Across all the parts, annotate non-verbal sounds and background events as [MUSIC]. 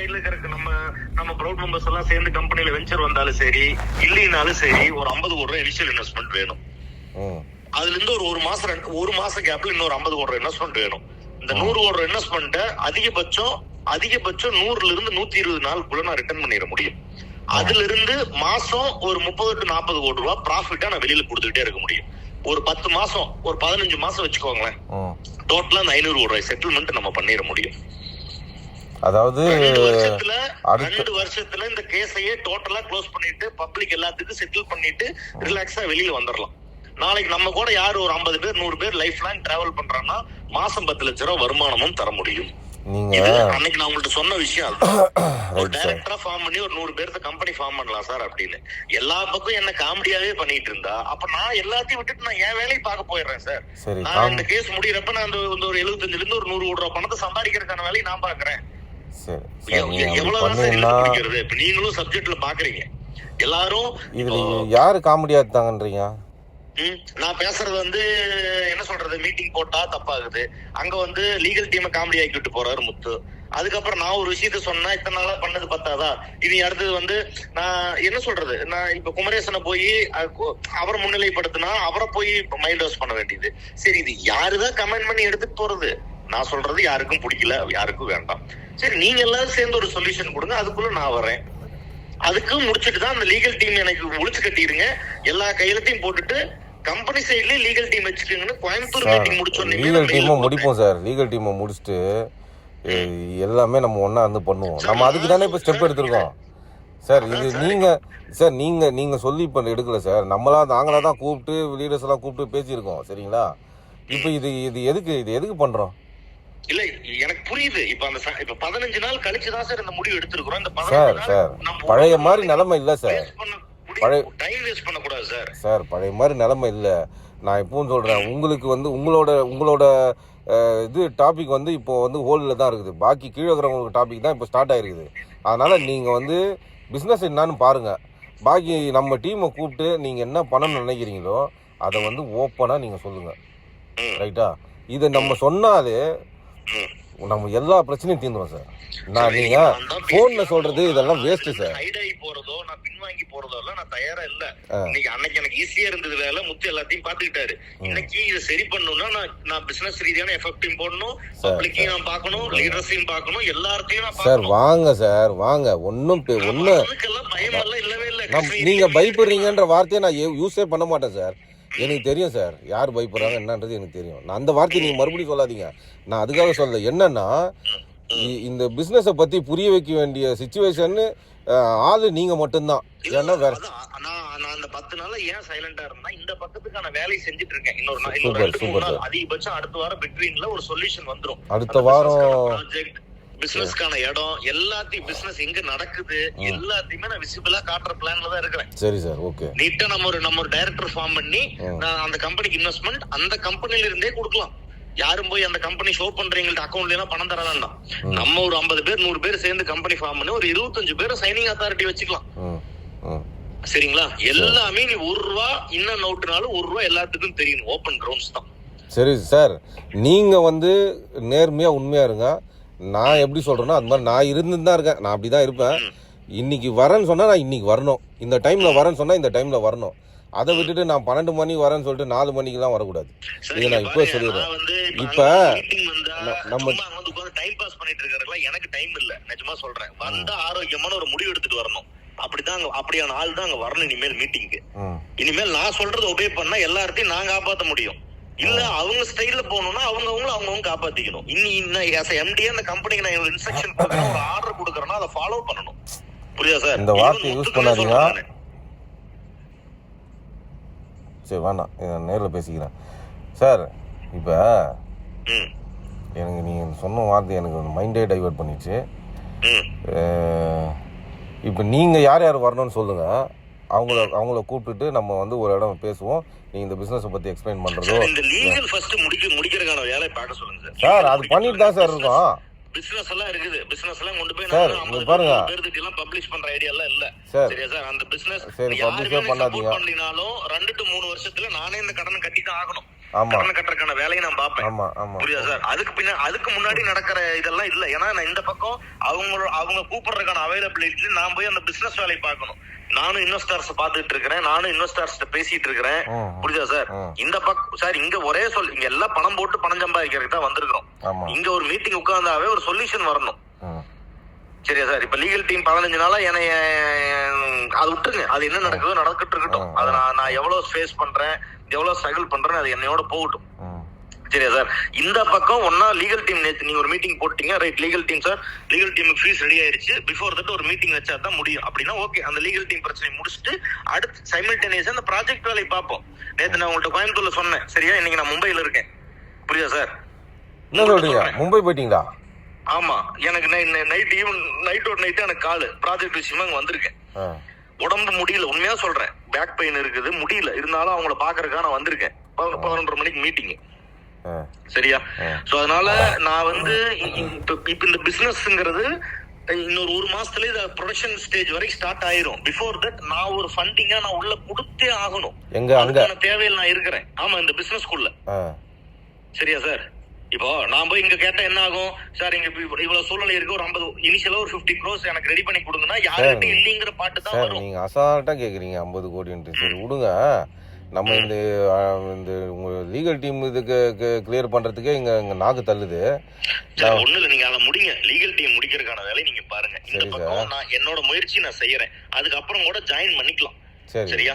சைடுல இருக்கிற நம்ம நம்ம ப்ரௌட் மெம்பர்ஸ் எல்லாம் சேர்ந்து கம்பெனில வெஞ்சர் வந்தாலும் சரி இல்லைனாலும் சரி ஒரு 50 கோடி ரூபாய் இனிஷியல் இன்வெஸ்ட்மெண்ட் வேணும். அதுல இருந்து ஒரு ஒரு மாசம் ஒரு மாசம் கேப்ல இன்னொரு 50 கோடி ரூபாய் இன்வெஸ்ட்மெண்ட் வேணும். இந்த நூறு கோடி ரூபாய் இன்வெஸ்ட்மெண்ட்டை அதிகபட்சம் அதிகபட்சம் நூறுல இருந்து நூத்தி இருபது நாளுக்குள்ள நான் ரிட்டர்ன் பண்ணிட முடியும். அதுல இருந்து மாசம் ஒரு முப்பது டு நாற்பது கோடி ரூபாய் ப்ராஃபிட்டா நான் வெளியில கொடுத்துக்கிட்டே இருக்க முடியும். ஒரு பத்து மாசம் ஒரு பதினஞ்சு மாசம் வச்சுக்கோங்களேன். டோட்டலா அந்த ஐநூறு கோடி ரூபாய் செட்டில்மெண்ட் நம்ம பண்ணிட முடியும். அதாவது ரெண்டு வருஷத்துல அடுத்த- ரெண்டு வருஷத்துல இந்த கேஸையே டோட்டலா க்ளோஸ் பண்ணிட்டு பப்ளிக் எல்லாத்துக்கும் செட்டில் பண்ணிட்டு ரிலாக்ஸா வெளியில வந்துடலாம் நாளைக்கு நம்ம கூட யாரு ஒரு 50 பேர் நூறு பேர் லைஃப் லாங் டிராவல் பண்றாங்கன்னா மாசம் பத்து லட்ச ரூபா வருமானமும் தர முடியும். நீங்க அன்னைக்கு நான் உங்கள்ட்ட சொன்ன விஷயம். [COUGHS] ஒரு. டைரக்டரா ஃபார்ம் பண்ணி ஒரு நூறு பேருக்கு கம்பெனி ஃபார்ம் பண்ணலாம் சார் அப்படின்னு. எல்லா பக்கம் என்ன காமெடியாவே பண்ணிட்டு இருந்தா அப்ப நான் எல்லாத்தையும் விட்டுட்டு நான் என் வேலையை பார்க்க போயிடுறேன் சார் நான் இந்த கேஸ் முடியறப்ப நான் அந்த ஒரு எழுபத்தஞ்சுல இருந்து ஒரு நூறு கோடி ரூபாய் பணத்தை சம்பாதிக்கிறதுக்கான வேலையை நான் பாக்குறேன் நீங்களும் சப்ஜெக்ட்ல பாக்குறீங்க. எல்லாரும் இதுல யாரு காமெடியா எடுத்தாங்கன்றீங்க நான் பேசுறது வந்து என்ன சொல்றது மீட்டிங் போட்டா தப்பாகுது. அங்க வந்து லீகல் டீமை காமெடி ஆக்கிட்டு போறாரு முத்து. அதுக்கப்புறம் நான் ஒரு விஷயத்த சொன்னா இத்தனை நாளா பண்ணது பத்தாதா? இனி அடுத்தது வந்து நான் என்ன சொல்றது நான் இப்ப குமரேசனை போய் அவரை முன்னிலைப்படுத்தினா அவரை போய் மைண்ட் வாஷ் பண்ண வேண்டியது. சரி இது யாருதான் கமெண்ட் பண்ணி எடுத்துட்டு போறது? நான் சொல்றது யாருக்கும் பிடிக்கல யாருக்கும் வேண்டாம். சரி நீங்க எல்லாரும் சேர்ந்து ஒரு சொல்யூஷன் கொடுங்க அதுக்குள்ள நான் வரேன் அதுக்கும் முடிச்சிட்டு தான் அந்த லீகல் டீம் எனக்கு முடிச்சு கட்டிடுங்க. எல்லா கையெழுத்தையும் போட்டுட்டு கம்பெனி சைட்லயே லீகல் டீம் வச்சுக்கோங்கன்னு கோயம்புத்தூர் மீட்டிங் முடிச்சோன்னே லீகல் டீமை முடிப்போம் சார். லீகல் டீமை முடிச்சுட்டு எல்லாமே நம்ம ஒண்ணா வந்து பண்ணுவோம். நம்ம அதுக்கு தானே இப்போ ஸ்டெப் எடுத்திருக்கோம். சார் இது நீங்க சார் நீங்க நீங்க சொல்லி இப்போ எடுக்கல சார். நம்மளா நாங்களா தான் கூப்பிட்டு லீடர்ஸ் எல்லாம் கூப்பிட்டு பேசியிருக்கோம். சரிங்களா? இப்போ இது இது எதுக்கு இது எதுக்கு பண்றோம்? இல்ல எனக்கு புரியுது. இப்ப அந்த இப்ப பதினஞ்சு நாள் கழிச்சு தான் சார் இந்த முடிவு எடுத்திருக்கிறோம். இந்த சார் பதினஞ்சு நாள் பழைய மாதிரி நிலைமை இல்லை சார். பழைய- டைம் வேஸ்ட் பண்ண கூடாது சார். சார் பழைய மாதிரி நிலைமை இல்லை. நான் இப்பவும் சொல்கிறேன் உங்களுக்கு வந்து உங்களோட உங்களோட இது டாபிக் வந்து இப்போ வந்து ஹோல்டில் தான் இருக்குது. பாக்கி கீழே இருக்கிறவங்களுக்கு டாபிக் தான் இப்போ ஸ்டார்ட் ஆயிருக்குது. அதனால் நீங்கள் வந்து பிஸ்னஸ் என்னன்னு பாருங்கள் பாக்கி நம்ம டீமை கூப்பிட்டு நீங்கள் என்ன பண்ணணும்னு நினைக்கிறீங்களோ அதை வந்து ஓப்பனாக நீங்கள் சொல்லுங்கள். ரைட்டா இதை நம்ம சொன்னாலே. நம்ம எல்லா பிரச்சனையும் தீர்ந்துடும் சார். நான் ஃபோனில் பேசிக்கலாம். சொல்கிறது இதெல்லாம் வந்து சார். ஆகி போறதோ நான் பின்வாங்கி போறதோ எல்லாம் நான் தயாரா இல்ல. இன்னைக்கு அன்னைக்கு எனக்கு ஈஸியா இருந்தது வேலை முத்து எல்லாத்தையும் பாத்துக்கிட்டாரு இன்னைக்கு இதை சரி பண்ணணும்னா நான் நான் பிசினஸ் ரீதியான எஃபெக்டையும் போடணும். பப்ளிக்கையும் நான் பார்க்கணும் லீடர்ஸையும் பார்க்கணும் எல்லாத்தையும் நான் சார் வாங்க சார் வாங்க. ஒன்று அதுக்கெல்லாம் பயம் எல்லாம் இல்லவே இல்ல. நீங்க பயப்படுறீங்கன்ற வார்த்தையை நான் யூஸே பண்ண மாட்டேன் சார். எனக்கு தெரியும் சார். யார் பயப்படுறாங்க என்னன்றது எனக்கு தெரியும். நான் அந்த வார்த்தையை நீங்க மறுபடியும் சொல்லாதீங்க. நான் அதுக்காக சொல்லல. என்னன்னா இந்த பிசினஸை பத்தி புரிய வைக்க வேண்டிய சுச்சுவேஷன் ஆளு நீங்க மட்டும்தான். ஏன்னா வேற நான் நான் அந்த பத்து நாள்ல ஏன் சைலண்டா இருந்தா இந்த பக்கத்துக்கான வேலையை செஞ்சுட்டு இருக்கேன். இன்னொரு நாள். அதிகபட்சம் அடுத்த வாரம் பிட்வீன்ல ஒரு சொல்யூஷன் வந்துரும். அடுத்த வாரம் ப்ராஜெக்ட் பிசினஸ்க்கான இடம் எல்லாத்தையும் பிசினஸ் எங்க நடக்குது எல்லாத்தையுமே நான் விசிபிளா காட்டுற பிளான்ல தான் இருக்கிறேன். சரி சார் ஓகே நீட்டா நம்ம ஒரு நம்ம ஒரு டைரக்டர் ஃபார்ம் பண்ணி. நான் அந்த கம்பெனிக்கு இன்வெஸ்ட்மெண்ட் அந்த கம்பெனில இருந்தே கொடுக்கலாம். யாரும் போய் அந்த கம்பெனி ஷோ பண்றீங்கள்ட்ட அக்கௌண்ட்ல எல்லாம் பணம் தர வேண்டாம் நம்ம ஒரு 50 பேர் நூறு பேர் சேர்ந்து கம்பெனி ஃபார்ம் பண்ணி ஒரு இருபத்தஞ்சு பேரை சைனிங் அத்தாரிட்டி வச்சுக்கலாம். ம் ம் சரிங்களா? எல்லாமே நீ ஒரு ரூபா இன்னும் நோட்டுனாலும் ஒரு ரூபா எல்லாத்துக்கும் தெரியும். ஓப்பன் கிரவுண்ட்ஸ் தான். சரி சார் நீங்க வந்து நேர்மையா உண்மையா இருங்க. நான் எப்படி சொல்றேனோ அது மாதிரி நான் இருந்து தான் இருக்கேன். நான் அப்படி தான் இருப்பேன் இன்னைக்கு வரேன்னு சொன்னா நான் இன்னைக்கு வரணும். இந்த டைம்ல வரேன்னு சொன்னா இந்த டைம்ல வரணும். அதை விட்டுட்டு நான் பன்னெண்டு மணி வரேன்னு சொல்லிட்டு நாலு மணிக்கெல்லாம் வரக்கூடாது. சரி, இதை நான் இப்போ சொல்லிடுறேன். இப்ப நம்ம- டைம் பாஸ் பண்ணிட்டு இருக்கறதுலாம் எனக்கு டைம் இல்ல. நிஜமா சொல்றேன். வந்தா ஆரோக்கியமான ஒரு முடிவு எடுத்துட்டு வரணும். அப்படிதான் அப்படியான ஆள் தான் அங்க வரணும் இனிமேல் மீட்டிங்க்கு இனிமேல் நான் சொல்றது ஒபே பண்ணா எல்லார்த்தையும் நான் காப்பாத்த முடியும். இல்ல அவங்க ஸ்டைல்ல போகணும்னா அவங்க அவங்கள அவங்கவங்க காப்பாத்திக்கணும். இன்னி இன்னும் எம்டி அந்த கம்பெனிக்கு நான் ஒரு இன்ஸ்ட்ரக்ஷன் கொடுக்கறேன் ஒரு ஆர்டர் கொடுக்கறேன்னா அதை ஃபாலோ பண்ணணும். புரியுதா சார்? இந்த use முத்துக்குமே பண்ணாதீங்க. சரி இதை நேரில் பேசிக்கிறேன். சார் இப்போ எனக்கு நீங்கள் சொன்ன வார்த்தை எனக்கு மைண்டே டைவர்ட் பண்ணிடுச்சு. ம். இப்போ நீங்கள் யார் யார் வரணும்னு சொல்லுங்கள் அவங்கள அவங்கள கூப்பிட்டுட்டு நம்ம வந்து ஒரு இடம் பேசுவோம். நீங்கள் இந்த பிஸ்னஸை பற்றி எக்ஸ்பிளைன் பண்ணுறதோ சார் இந்த லீகல் ஃபர்ஸ்ட் முடிக்க முடிக்கிறதுக்கான வேலையை பார்க்க சொல்லுங்க சார். சார் அது பண்ணிட்டு தான் சார் இருக்கோம். பிசினஸ் எல்லாம் இருக்குது. பிசினஸ் எல்லாம் கொண்டு போய் சார், இங்க 50 பாருங்க. பேருக்கு எல்லாம் பப்ளிஷ் பண்ற ஐடியா எல்லாம் இல்ல. சார். சரியா சார்? அந்த பிசினஸ் சரி, ஏ பண்ணாதீங்க. பண்ணலினாலும் ரெண்டு டு மூணு வருஷத்துல நானே இந்த கடனை கட்டி தான் ஆகணும். கடனை கட்டுறதுக்கான வேலையை நான் பார்ப்பேன். புரியுதா சார்? அதுக்கு பின்ன அதுக்கு முன்னாடி நடக்கிற இதெல்லாம் இல்ல. ஏன்னா நான் இந்த பக்கம் அவங்க அவங்க கூப்பிடுறதுக்கான அவைலபிலிட்டி நான் போய் அந்த பிசினஸ் வேலையை பார்க்கணும். நானும் இன்வெஸ்டர்ஸ் பார்த்துட்டு இருக்கிறேன். நானும் இன்வெஸ்டர்ஸ் பேசிட்டு இருக்கிறேன். புரியுதா சார். இந்த பக்கம் சார் இங்க ஒரே சொல் இங்க எல்லாம் பணம் போட்டு பணம் சம்பாதிக்கிறதுக்கு தான் வந்திருக்கிறோம். இங்க ஒரு மீட்டிங் உட்கார்ந்தாவே ஒரு சொல்யூஷன் வரணும். சரியா சார். இப்ப லீகல் டீம் பதினஞ்சு நாளா என்னைய அது விட்டுருங்க. அது என்ன நடக்குதோ நடக்கிட்டு இருக்கட்டும். அதை நான் நான் எவ்வளவு ஃபேஸ் பண்றேன் எவ்வளவு ஸ்ட்ரகிள் பண்றேன் அது என்னையோட போகட்டும். சரியா சார்? இந்த பக்கம் ஒன்னா லீகல் டீம் நேத்து நீங்க ஒரு மீட்டிங் போட்டீங்க. Right legal team sir legal டீமுக்கு ஃபீஸ் ரெடி ஆயிருச்சு. பிஃபோர் தட் ஒரு மீட்டிங் வச்சா தான் முடியும். அப்படின்னா ஓகே அந்த லீகல் டீம் பிரச்சனை முடிச்சுட்டு அடுத்து சைமல்டேனியஸா அந்த ப்ராஜெக்ட் வேலையை பார்ப்போம். நேத்து நான் உங்கள்ட்ட கோயம்புத்தூர்ல சொன்னேன். சரியா? இன்னைக்கு நான் மும்பைல இருக்கேன். புரியுதா சார்? என்ன மும்பை போயிட்டீங்களா? ஆமா எனக்கு நைட் ஈவன் நைட்டோட நைட்டு எனக்கு காலு. ப்ராஜெக்ட் விஷயமா அங்க வந்திருக்கேன். உடம்பு முடியல. உண்மையா சொல்றேன். பேக் பெயின் இருக்குது. முடியல. இருந்தாலும் அவங்கள பாக்குறதுக்காக நான் வந்திருக்கேன். பதினொ- பதினொன்றரை மணிக்கு மீட்டிங் சரியா. சோ அதனால நான் வந்து இப்ப இந்த பிசினஸ்ங்கிறது இன்னொரு ஒரு மாசத்துல இது ப்ரொடக்ஷன் ஸ்டேஜ் வரைக்கும் ஸ்டார்ட் ஆயிரும். பிஃபோர் தட் நான் ஒரு ஃபண்டிங்கா நான் உள்ள கொடுத்தே ஆகணும். எங்க தேவையில் நான் இருக்கிறேன். ஆமா இந்த பிசினஸ்க்குள்ள சரியா சார் இப்போ நான் போய் இங்க கேட்டா என்ன ஆகும்? சார் இங்க இவ்வளவு சூழ்நிலை இருக்கு. ஒரு ஐம்பது இனிஷியலா ஒரு 50 க்ரோஸ் எனக்கு ரெடி பண்ணி கொடுங்கன்னா யார்கிட்ட இல்லைங்கிற பாட்டு தான் வரும். நீங்க அசால்ட்டா கேக்குறீங்க ஐம்பது கோடின்ட்டு. சரி விடுங்க. நம்ம இந்த இந்த உங்க லீகல் டீம் இதுக்கு கிளியர் பண்றதுக்கே இங்க இங்க நாக்கு தள்ளுது. ஒண்ணு இல்ல நீங்க அதை முடிங்க. லீகல் டீம் முடிக்கிறதுக்கான வேலையை நீங்க பாருங்க. இந்த பக்கம் நான் என்னோட முயற்சி நான் செய்யறேன். அதுக்கப்புறம் கூட ஜாயின் பண்ணிக்கலாம். சரி சரியா?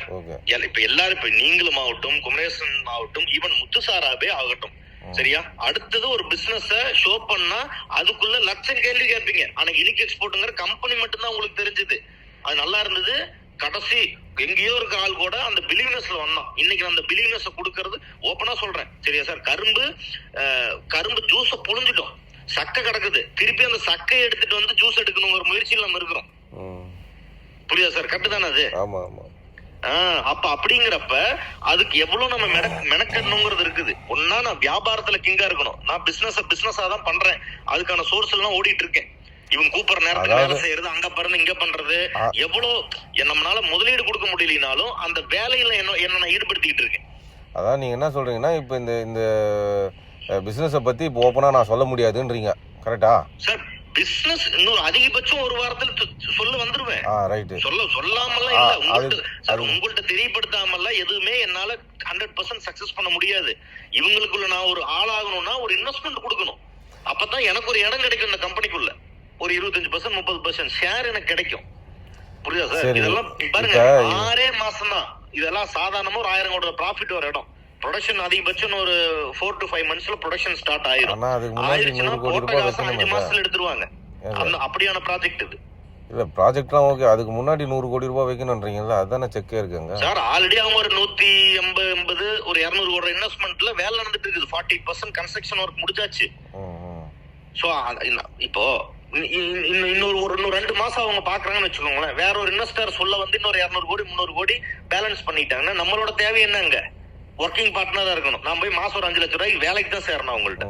இப்ப எல்லாரும் இப்ப நீங்களும் ஆகட்டும் குமரேசன் ஆகட்டும் ஈவன் முத்துசாராவே ஆகட்டும். சரியா? அடுத்தது ஒரு பிசினஸ ஷோ பண்ணா அதுக்குள்ள லட்சம் கேள்வி கேட்பீங்க. ஆனா இனிக் எக்ஸ்போர்ட்ங்கிற கம்பெனி மட்டும்தான் உங்களுக்கு தெரிஞ்சது. அது நல்லா இருந்தது. கடைசி எங்கேயோ இருக்க ஆள் கூட அந்த பிலிவ்னஸ்ல வந்தான். இன்னைக்கு அந்த பிலிவ்னஸ் கொடுக்கறது ஓப்பனா சொல்றேன். சரியா சார்? கரும்பு கரும்பு ஜூஸ புழிஞ்சிட்டோம். சக்கை கிடக்குது. திருப்பி அந்த சக்கையை எடுத்துட்டு வந்து ஜூஸ் எடுக்கணுங்கிற முயற்சியில் நம்ம இருக்கிறோம். ம். புரியுதா சார்? கரெக்ட் தானே அது? ஆமா ஆமா. அப்ப அப்படிங்கிறப்ப அதுக்கு எவ்வளவு நம்ம மென மெனக்கணுங்கிறது இருக்குது. ஒன்னா நான் வியாபாரத்துல கிங்கா இருக்கணும். நான் பிசினஸ் பிசினஸா தான் பண்றேன். அதுக்கான சோர்ஸ் எல்லாம் ஓடிட்டு இருக்கேன். இவன் கூப்பிடுற நேரத்துக்கு வேலை செய்யறது அங்க பாருங்க இங்க பண்றது. எவ்வளவு நம்மளால முதலீடு கொடுக்க முடியலனாலும் அந்த வேலையில என்ன என்ன நான் ஈடுபடுத்திட்டு இருக்கேன். அதான் நீங்க என்ன சொல்றீங்கன்னா இப்போ இந்த இந்த பிசினஸை பத்தி இப்போ ஓப்பனா நான் சொல்ல முடியாதுன்றீங்க. கரெக்டா சார் பிசினஸ் இன்னும் அதிகபட்சம் ஒரு வாரத்துல சொல்ல வந்துருவேன். சொல்ல சொல்லாமலாம் ஆ, இல்ல. உங்கள்ட்ட உங்கள்ட்ட தெரியப்படுத்தாமலாம் எதுவுமே என்னால ஹண்ட்ரட் பர்சன்ட் சக்சஸ் பண்ண முடியாது. இவங்களுக்குள்ள நான் ஒரு ஆளாகணும்னா ஒரு இன்வெஸ்ட்மெண்ட் கொடுக்கணும். அப்பதான் எனக்கு ஒரு இடம் கிடைக்கும் இந்த கம்பெனிக்குள்ள ஒரு இருபத்தஞ்சு பர்சன்ட் முப்பது பர்சன்ட் ஷேர் எனக்கு கிடைக்கும். புரியுதா சார். இதெல்லாம் பாருங்க. ஆறே மாசம் தான் இதெல்லாம் சாதாரணமா ஒரு ஆயிரம் கோடி ப்ராஃபிட் வர இடம். ப்ரொடக்ஷன் அதிகபட்சம் ஒரு ஃபோர் டு ஃபைவ் மந்த்ஸ்ல ப்ரொடக்ஷன் ஸ்டார்ட் ஆயிரும். ஆயிருச்சுன்னா போட்ட காசு அஞ்சு மாசத்துல எடுத்துருவாங்க. அந்த அப்படியான ப்ராஜெக்ட் இது. இல்ல ப்ராஜெக்ட்லாம் ஓகே அதுக்கு முன்னாடி நூறு கோடி ரூபாய் வைக்கணுன்றீங்கல்ல அதுதானே செக்கே இருக்குங்க? சார் ஆல்ரெடி அவங்க ஒரு நூத்தி எண்பது எண்பது ஒரு இருநூறு கோடி இன்வெஸ்ட்மெண்ட்ல வேலை நடந்துட்டு இருக்குது. ஃபார்ட்டி பர்சன்ட் கன்ஸ்ட்ரக்ஷன் ஒர்க் முடிஞ்சாச்சு. சோ இப்போ இன்னொரு ஒரு இன்னும் ரெண்டு மாசம் அவங்க பாக்குறாங்கன்னு வச்சுக்கோங்களேன். வேற ஒரு இன்வெஸ்டர் சொல்ல வந்து இன்னொரு இருநூறு கோடி முந்நூறு கோடி பேலன்ஸ் பண்ணிட்டாங்கன்னா நம்மளோட தேவை என்னங்க? ஒர்க்கிங் பார்ட்னரா இருக்கணும். நான் போய் மாசம் ஒரு அஞ்சு லட்சம் ரூபாய்க்கு வேலைக்கு தான் சேரணும் அவங்கள்ட்ட.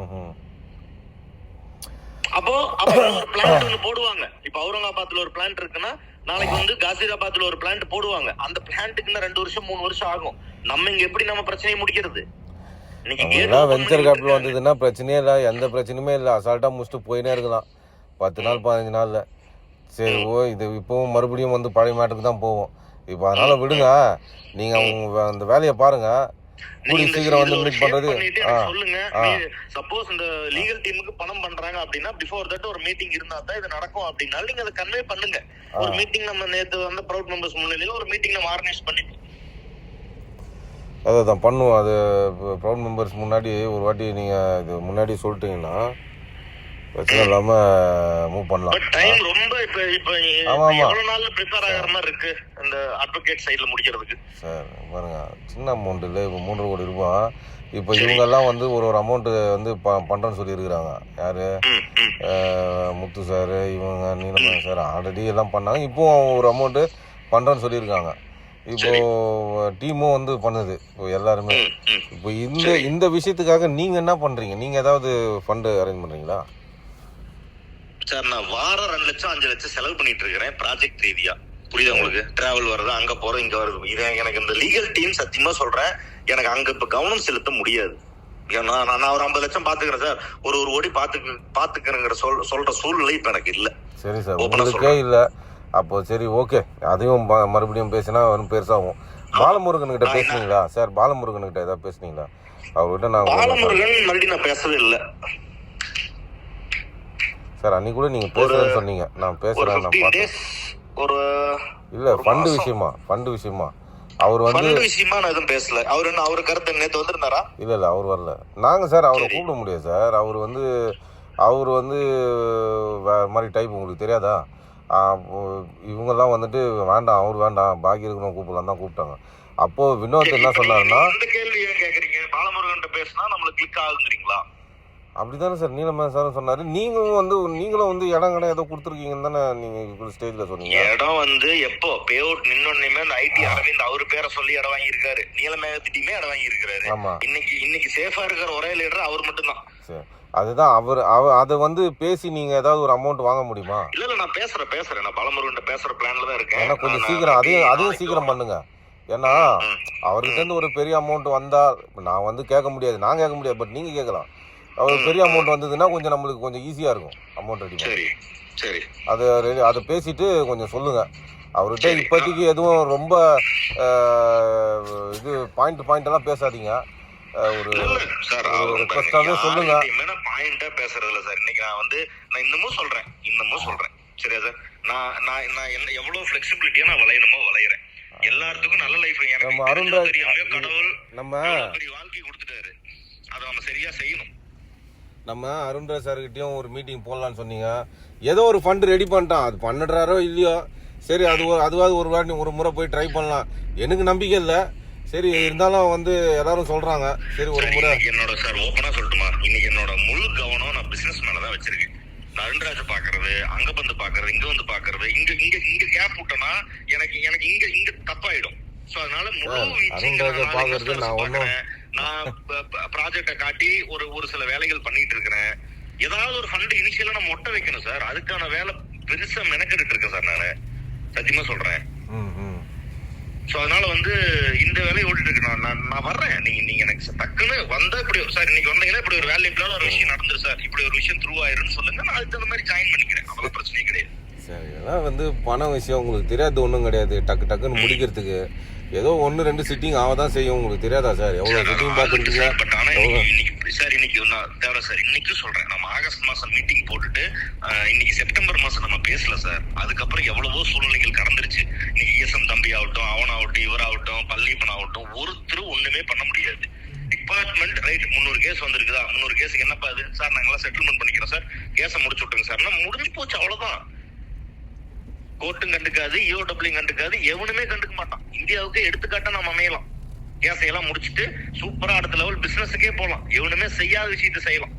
அப்போ அப்போ ஒரு பிளான்ட் ஒன்று போடுவாங்க. இப்போ அவுரங்காபாத்ல ஒரு பிளான்ட் இருக்குன்னா நாளைக்கு வந்து காசிராபாத்ல ஒரு பிளான்ட் போடுவாங்க. அந்த பிளான்ட்டுக்கு இன்னும் ரெண்டு வருஷம் மூணு வருஷம் ஆகும். நம்ம இங்க எப்படி நம்ம பிரச்சனையை முடிக்கிறது? Venture capital. வந்ததுன்னா பிரச்சனையே இல்லை. எந்த பிரச்சனையுமே இல்லை. அசால்ட்டா முடிச்சுட்டு போயினே இருக்கலாம். பத்து நாள் பதினஞ்சு நாள்ல. சரி ஓ இது இப்பவும் மறுபடியும் வந்து பழைய மேட்டுக்கு தான் போவோம். இப்போ அதனால விடுங்க. நீங்க உங்க அந்த வேலையை பாருங்க. நீங்க கூடி சீக்கிரம் வந்து மீட் பண்றது சொல்லுங்க. சப்போஸ் இந்த லீகல் டீமுக்கு பணம் பண்றாங்க அப்படின்னா பிஃபோர் தட் ஒரு மீட்டிங் இருந்தா தான் இது நடக்கும் அப்படின்னா நீங்க அதை கன்வே பண்ணுங்க. ஒரு மீட்டிங் நம்ம நேத்து வந்து ப்ரௌட் மெம்பர்ஸ் முன்னிலையில ஒரு மீட்டிங் நம்ம ஆர்கனைஸ் பண்ணி பண்ணுவோம். அது ப்ரௌட் மெம்பர்ஸ் முன்னாடி ஒரு வாட்டி நீங்க இது முன்னாடி சொல்லிட்டீங்கன்னா பிரச்சனை இல்லாம மூவ் பண்ணலாம். டைம் ரொம்ப இப்ப இப்ப. எவ்வளவு நாள்ல ப்ரிப்பேர் ஆகிற மாதிரி இருக்கு இந்த அட்வொகேட் சைடுல முடிக்கிறதுக்கு? சார் பாருங்க சின்ன அமௌண்ட் இல்லை இப்போ மூன்றரை கோடி ரூபாய் இப்போ இவங்கெல்லாம் வந்து ஒரு ஒரு அமௌண்ட் வந்து ப பண்ணுறேன்னு சொல்லியிருக்கிறாங்க. யாரு? முத்து சார் இவங்க நீலமணி சார் ஆல்ரெடி எல்லாம் பண்ணாங்க. இப்போ ஒரு அமௌண்ட் பண்ணுறேன்னு சொல்லியிருக்காங்க. இப்போ டீமும் வந்து பண்ணுது. இப்போ எல்லாருமே. இப்போ இந்த இந்த விஷயத்துக்காக நீங்க என்ன பண்றீங்க? நீங்க ஏதாவது ஃபண்டு அரேஞ்ச் பண்றீங்களா? சார் நான் வாரம் ரெண்டு லட்சம் அஞ்சு லட்சம் செலவு பண்ணிட்டு இருக்கிறேன் ப்ராஜெக்ட் ரீதியா. புரியுதா உங்களுக்கு? டிராவல் வருது அங்க போறது இங்க வருது. இது எனக்கு இந்த லீகல் டீம் சத்தியமா சொல்றேன் எனக்கு அங்க இப்ப கவனம் செலுத்த முடியாது. ஏன்னா நான் ஒரு ஐம்பது லட்சம் பாத்துக்கிறேன் சார். ஒரு ஒரு கோடி பாத்துக்கு பாத்துக்கிறேங்கிற சொல் சொல்ற சூழ்நிலை இப்ப எனக்கு இல்ல. சரி சார். உங்களுக்கே இல்லை. அப்போ சரி ஓகே அதையும் மறுபடியும் பேசினா வரும் பெருசாகும். பாலமுருகன் கிட்ட பேசுனீங்களா? சார் பாலமுருகன் கிட்ட ஏதாவது பேசுனீங்களா? அவர்கிட்ட நான் பாலமுருகன் மறுபடியும் நான் பேசவே இல்லை. சார் அன்னைக்கு கூட நீங்க பேசுறேன்னு சொன்னீங்க. நான் பேசுறேன் நான் பார்த்தேன். ஒரு இல்ல ஃபண்டு. விஷயமா ஃபண்டு விஷயமா. அவர் வந்து விஷயமா நான் எதுவும் பேசல. அவரு என்ன அவரு கருத்து நேத்து வந்திருந்தாரா? இல்ல இல்ல அவர் வரல. நாங்க சார் அவரை. கூப்பிட முடியாது சார். அவர் வந்து அவர் வந்து வேற மாதிரி டைப் உங்களுக்கு தெரியாதா? இவங்கெல்லாம் வந்துட்டு வேண்டாம் அவர் வேண்டாம் பாக்கி இருக்கணும் கூப்பிடலாம் தான் கூப்பிட்டாங்க. அப்போ வினோத் என்ன சொன்னாருன்னா கேள்வி ஏன் கேக்குறீங்க? பாலமுருகன் பேசினா நம்மளுக்கு கிளிக் ஆகுங்கிறீங்களா? அப்படிதானே சார்? நீலமே சார் சொன்னாரு. நீங்களும் வந்து நீங்களும் வந்து இடம் கடை ஏதோ கொடுத்துருக்கீங்கன்னு தானே நீங்க ஸ்டேஜ்ல சொன்னீங்க. இடம் வந்து எப்போ? பே அவுட் நின்னோடனே அந்த ஐடி அரவிந்த் அவர் பேரை சொல்லி இடம் வாங்கி இருக்காரு நீலமேகத்திட்டுமே இடம் வாங்கி இருக்காரு ஆமா. இன்னைக்கு இன்னைக்கு சேஃபா இருக்கிற ஒரே லீடர் அவர் மட்டும்தான். சரி. அதுதான் அவர் அவ அதை வந்து பேசி நீங்க ஏதாவது ஒரு அமௌண்ட் வாங்க முடியுமா? இல்ல இல்ல நான் பேசுறேன் பேசுறேன். நான் பாலமுருகன் பேசுற பிளான்ல தான் இருக்கேன். ஏன்னா கொஞ்சம் சீக்கிரம் அதையும் அதையும் சீக்கிரம் பண்ணுங்க. ஏன்னா. அவர்கிட்ட இருந்து ஒரு பெரிய அமௌண்ட் வந்தா நான் வந்து கேட்க முடியாது. நான் கேட்க முடியாது பட் நீங்க கேட்கலாம். அவர் பெரிய அமௌண்ட் வந்ததுன்னா கொஞ்சம் நம்மளுக்கு கொஞ்சம் ஈஸியா இருக்கும் அமௌண்ட் ரெடி சரி சரி. அதை அதை பேசிட்டு கொஞ்சம் சொல்லுங்க. அவர்கிட்ட இப்போதைக்கு எதுவும் ரொம்ப இது பாயிண்ட் பாயிண்ட் எல்லாம் பேசாதீங்க. ஒரு ஆவே சொல்லுங்க. பாயிண்டா பேசுறது இல்ல சார். இன்னைக்கு நான் வந்து நான் இன்னமும் சொல்றேன் இன்னமும் சொல்றேன். சரியா சார்? நான் நான் நான் என்ன எவ்வளவு பிளெக்சிபிலிட்டியா நான் வளையணுமோ வளையறேன். எல்லாத்துக்கும் நல்ல லைஃப் எனக்கு நம்ம அருண் கடவுள் நம்ம வாழ்க்கை கொடுத்துட்டாரு. அதை நம்ம சரியா செய்யணும். நம்ம அருண்ராஜ் சார்கிட்டயும் ஒரு மீட்டிங் போடலாம்னு சொன்னீங்க. ஏதோ ஒரு ஃபண்ட் ரெடி பண்ணிட்டான். அது பண்ணிடுறாரோ இல்லையோ? சரி அது ஒரு அதுவாது ஒரு வாட்டி ஒரு முறை போய் ட்ரை பண்ணலாம். எனக்கு நம்பிக்கை இல்லை. சரி இருந்தாலும் வந்து எல்லாரும் சொல்றாங்க. சரி ஒரு முறை. என்னோட சார் ஓப்பனா சொல்லட்டுமா? இன்னைக்கு என்னோட முழு கவனம் நான் பிசினஸ் மேலதான் வச்சிருக்கேன். நான் அருண்ராஜ பாக்குறது அங்க வந்து பாக்குறது இங்க வந்து பாக்குறது இங்க இங்க இங்க கேப் விட்டனா எனக்கு எனக்கு இங்க இங்க தப்பாயிடும். சோ அதனால முழு அருண்ராஜை நான் investors நான். நான் ப்ராஜெக்ட காட்டி ஒரு ஒரு சில வேலைகள் பண்ணிட்டு இருக்கிறேன் ஏதாவது ஒரு ஃபண்ட் இனிஷியலா நம்ம ஒட்ட வைக்கணும் சார். அதுக்கான வேலை பெருசா மெனக்கெட்டு இருக்கேன் சார் நானு. சத்தியமா சொல்றேன். சோ அதனால வந்து இந்த வேலையை ஓடிட்டு இருக்கு நான் நான் நான் வர்றேன். நீங்க நீங்க எனக்கு டக்குன்னு வந்தா இப்படி சார் இன்னைக்கு வந்தீங்கன்னா இப்படி ஒரு வேல்யூபிளான ஒரு விஷயம் நடந்துரு சார். இப்படி ஒரு விஷயம் த்ரூ ஆயிருன்னு சொல்லுங்க. நான் அதுக்கு தகுந்த மாதிரி ஜாயின் பண்ணிக்கிறேன். அவ்வளவு பிரச்சனையே கிடையாது. சரி. இதெல்லாம் வந்து பண விஷயம். உங்களுக்கு தெரியாது ஒன்றும் கிடையாது. டக்கு டக்குன்னு முடிக்கிறதுக்கு. ஏதோ ஒன்று ரெண்டு சிட்டிங் ஆக தான் செய்யும். உங்களுக்கு தெரியாதா சார்? எவ்வளோ சிட்டிங் பார்த்துருக்கீங்க? பட் ஆனா எவ்வளோ இன்னைக்கு இன்னைக்கு சார் இன்னைக்கு நான் தேவை சார் இன்னைக்கு சொல்றேன். நம்ம ஆகஸ்ட் மாசம் மீட்டிங் போட்டுட்டு இன்னைக்கு செப்டம்பர் மாசம் நம்ம பேசல சார். அதுக்கப்புறம் எவ்வளவோ சூழ்நிலைகள் கடந்துருச்சு. இன்னைக்கு ஈசம் தம்பி ஆகட்டும் அவனாகட்டும் இவராகட்டும் பள்ளிப்பன் ஆகட்டும் ஒருத்தரும் ஒண்ணுமே பண்ண முடியாது. டிபார்ட்மெண்ட் ரைட் முந்நூறு கேஸ் வந்திருக்குதா? முந்நூறு கேஸுக்கு என்னப்பா அது சார் நாங்களாம் செட்டில்மெண்ட் பண்ணிக்கிறோம் சார். கேஸை முடிச்சு விட்டுருங்க சார். முடிஞ்சு போச்சு அவ்வளவுதான். கோர்ட்டும் கண்டுக்காது இஓடபிள்யூ கண்டுக்காது எவனுமே கண்டுக்க மாட்டான். இந்தியாவுக்கு எடுத்துக்காட்டா நம்ம அமையலாம். கேசையெல்லாம் எல்லாம் முடிச்சுட்டு சூப்பரா அடுத்த லெவல் பிசினஸுக்கே போலாம். எவனுமே செய்யாத விஷயத்த செய்யலாம்.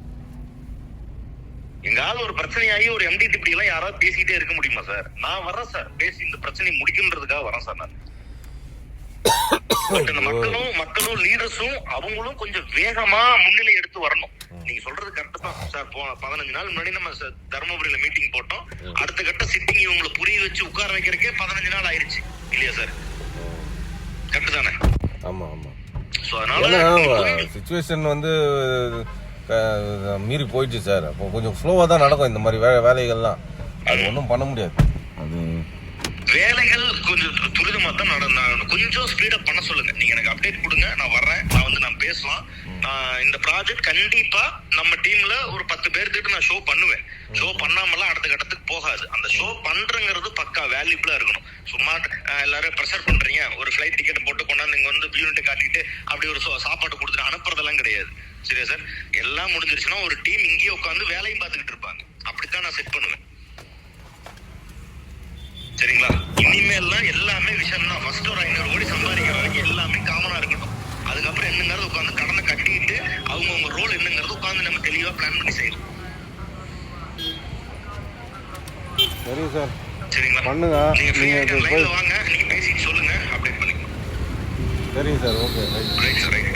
எங்காவது ஒரு பிரச்சனையாகி ஒரு எம்டி இப்படி எல்லாம் யாராவது பேசிக்கிட்டே இருக்க முடியுமா சார் நான் வரேன் சார் பேசி இந்த பிரச்சனையை முடிக்கணுன்றதுக்காக வரேன் சார் நான். பட் இந்த மக்களும் மக்களும் லீடர்ஸும் அவங்களும் கொஞ்சம் வேகமா முன்னிலை எடுத்து வரணும். நீங்க சொல்றது கரெக்ட் தான் சார் போன பதினஞ்சு நாள் முன்னாடி நம்ம தருமபுரியில மீட்டிங் போட்டோம். அடுத்த கட்ட சிட்டிங் இவங்களை புரிய வச்சு உட்கார வைக்கிறதுக்கே பதினஞ்சு நாள் ஆயிருச்சு. இல்லையா சார் கரெக்ட் தானே? ஆமாம் ஆமாம் சோ அதனால ஏன்னா சுச்சுவேஷன் வந்து மீறி போயிடுச்சு சார் அப்போ கொஞ்சம் ஸ்லோவாக தான் நடக்கும் இந்த மாதிரி வே வேலைகள்லாம். அது ஒன்றும் பண்ண முடியாது. அது வேலைகள் கொஞ்சம் து- துரிதமா தான் நடந்த கொஞ்சம் ஸ்பீடப் பண்ண சொல்லுங்க. நீங்க எனக்கு அப்டேட் கொடுங்க. நான் வர்றேன். நான் வந்து நான் பேசலாம். இந்த ப்ராஜெக்ட் கண்டிப்பா நம்ம டீம்ல ஒரு பத்து பேர்த்துக்கிட்ட நான் ஷோ பண்ணுவேன். ஷோ பண்ணாமலாம் அடுத்த கட்டத்துக்கு போகாது. அந்த ஷோ பண்றங்கிறது பக்கா வேல்யூபிளா இருக்கணும். சும்மா எல்லாரும் ப்ரெஷர் பண்றீங்க. ஒரு ஃபிளைட் டிக்கெட் போட்டு கொண்டாந்து இங்க வந்து யூனிட் காட்டிட்டு அப்படி ஒரு சாப்பாடு கொடுத்துட்டு அனுப்புறதெல்லாம் கிடையாது. சரியா சார் எல்லாம் முடிஞ்சிருச்சுன்னா ஒரு டீம் இங்கேயே உட்காந்து வேலையும் பார்த்துக்கிட்டு இருப்பாங்க. அப்படித்தான் நான் செட் பண்ணுவேன். சரிங்களா? இனிமேல்லாம் எல்லாமே விஷயம் தான் ஃபர்ஸ்ட் ஒரு ஐநூறு கோடி சம்பாதிக்கிற வரைக்கும் எல்லாமே காமனா இருக்கட்டும். அதுக்கப்புறம் என்னங்கிறது உட்காந்து கடனை கட்டிட்டு அவங்கவுங்க ரோல் என்னங்கிறது உட்காந்து நம்ம தெளிவா பிளான் பண்ணி செய்யணும். சரி சார். சரிங்களா? பண்ணுங்க. நீங்க வாங்க. நீங்க பேசிட்டு சொல்லுங்க. அப்டேட் பண்ணிக்கலாம். சரிங்க sir. Okay right right sir right right right